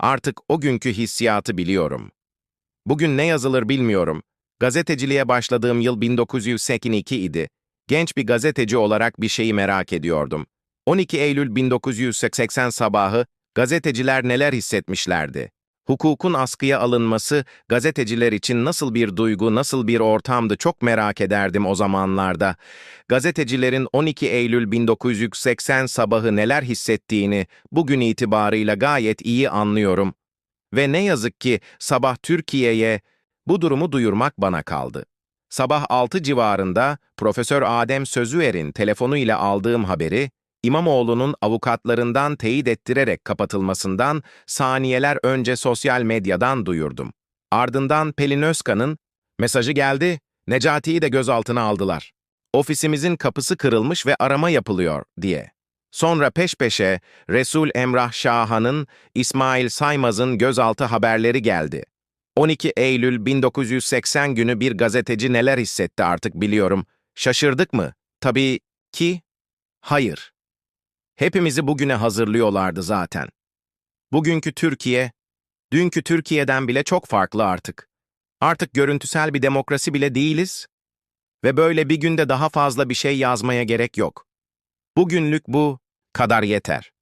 Artık o günkü hissiyatı biliyorum. Bugün ne yazılır bilmiyorum. Gazeteciliğe başladığım yıl 1982 idi. Genç bir gazeteci olarak bir şeyi merak ediyordum. 12 Eylül 1980 sabahı gazeteciler neler hissetmişlerdi? Hukukun askıya alınması gazeteciler için nasıl bir duygu, nasıl bir ortamdı çok merak ederdim o zamanlarda. Gazetecilerin 12 Eylül 1980 sabahı neler hissettiğini bugün itibarıyla gayet iyi anlıyorum. Ve ne yazık ki sabah Türkiye'ye bu durumu duyurmak bana kaldı. Sabah 6 civarında Profesör Adem Sözüer'in telefonuyla aldığım haberi, İmamoğlu'nun avukatlarından teyit ettirerek kapatılmasından saniyeler önce sosyal medyadan duyurdum. Ardından Pelin Özkan'ın, mesajı geldi, Necati'yi de gözaltına aldılar. Ofisimizin kapısı kırılmış ve arama yapılıyor, diye. Sonra peş peşe Resul Emrah Şahan'ın, İsmail Saymaz'ın gözaltı haberleri geldi. 12 Eylül 1980 günü bir gazeteci neler hissetti artık biliyorum. Şaşırdık mı? Tabii ki hayır. Hepimizi bugüne hazırlıyorlardı zaten. Bugünkü Türkiye, dünkü Türkiye'den bile çok farklı artık. Artık görüntüsel bir demokrasi bile değiliz ve böyle bir günde daha fazla bir şey yazmaya gerek yok. Bugünlük bu kadar yeter.